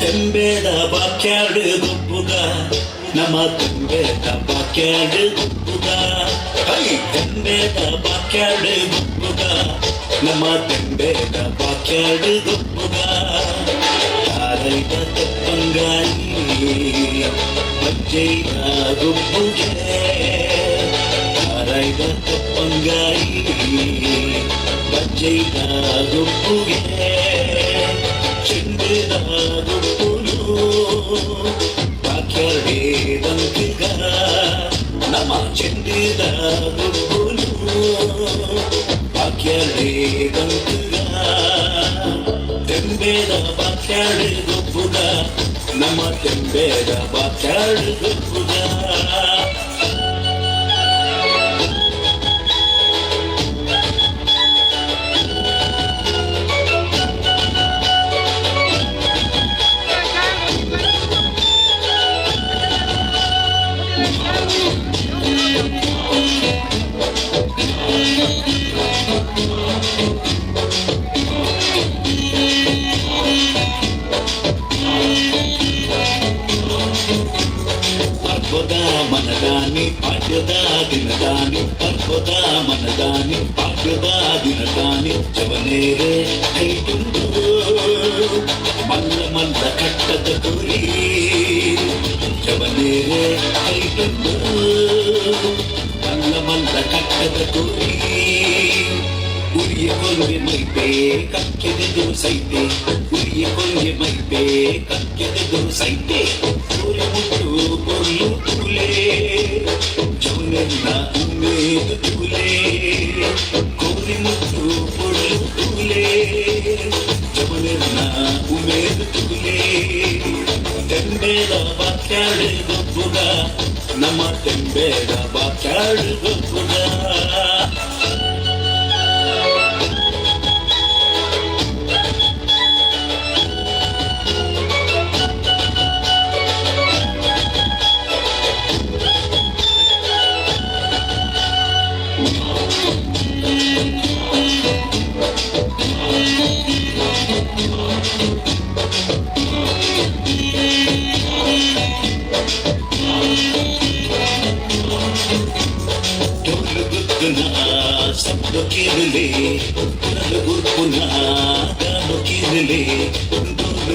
ತೆಂಬೇದ ಬಾಕ್ಯಾಡು ಗುಬ್ಬುಗ ನಮ್ಮ ತೆಂಬೇದ ಬಾಕ್ಯಾಡು ಗುಬ್ಬುಗ ಹೈ ತೆಂಬೇದ ಬಾಕ್ಯಾಡು ಗುಬ್ಬುಗ ನಮ್ಮ ತೆಂಬೇದ ಬಾಕ್ಯಾಡು ಗುಬ್ಬುಗ Pagpupunta Aray batok ang gai Bajay nagpupuge Chimbe nagpupulo Pakyarvedam kigara Nama chimbe nagpupulo Pakyarvedam kigara Tembe na pakyarvedam kigara नमक बेरा बचार పర్వత మనదాని పాఠ్యత దినదాని పర్వత మనదాని పాఠ్యత దినదాని చవనేరే అయితుండు మల్ల మల్ల కట్టద గురి చవనేరే అయితుండు మల్ల మల్ల కట్టద గురి ఉరియ కొల్లి మైపే కక్కెద దోసైతే ఉరియ కొల్లి మైపే కక్కెద దోసైతే. కొట్టులే చూనన్న ఉమ్మేదులే కోరి ముద్దు పొడులే జమనన్న ఉమ్మేదులే తెంబేద వాక్యాడు గొప్పగా నమ్మ తెంబేద వాక్యాడు గొప్పగా. ಕಿರಲಿ ಗುರುಪುನ ಗಾನು ಕಿರಲಿ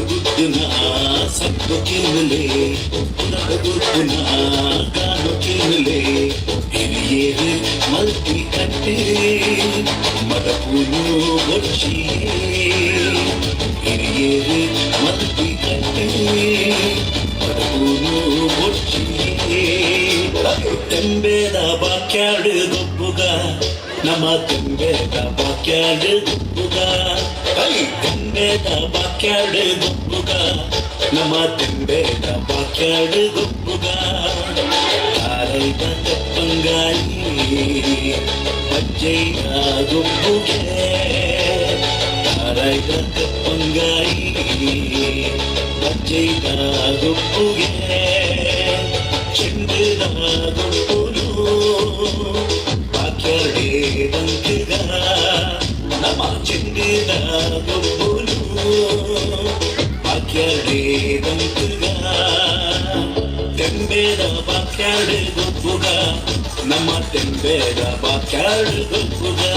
ಗುರುಪುನ ಸದ್ದು ಕಿರಲಿ ಗುರುಪುನ ಗಾನು ಕಿರಲಿ ಹಿರಿಯೇರು ಮಲ್ತಿ ಕಟ್ಟೆ ಮದಪುಲು ಗೊಚ್ಚಿ ಹಿರಿಯೇರು ಮಲ್ತಿ ಕಟ್ಟೆ ಮದಪುಲು ತೆಂಬೇದ ಬಾಕ್ಯಾಡು ಗೊಬ್ಬುಗ ನಮ್ಮ ತೆಂಬೇದ ಬಾಕ್ಯಾಡು ಗೊಬ್ಬುಗ ಕೈ ತೆಂಬೇದ ಬಾಕ್ಯಾಡು ಗೊಬ್ಬುಗ ನಮ್ಮ ತೆಂಬೇದ ಬಾಕ್ಯಾಡು ಗೊಬ್ಬುಗ ತಾರೈದ ತೆಪ್ಪಂಗಾಯಿ ಅಜ್ಜೈನ ಗೊಬ್ಬುಗೆ ತಾರೈದ ತೆಪ್ಪಂಗಾಯಿ ಅಜ್ಜೈನ ಗೊಬ್ಬುಗೆ తెంబేద బాక్యాడు గొప్పగా నమ్మ తెంబేద బాక్యాడు గొప్పగా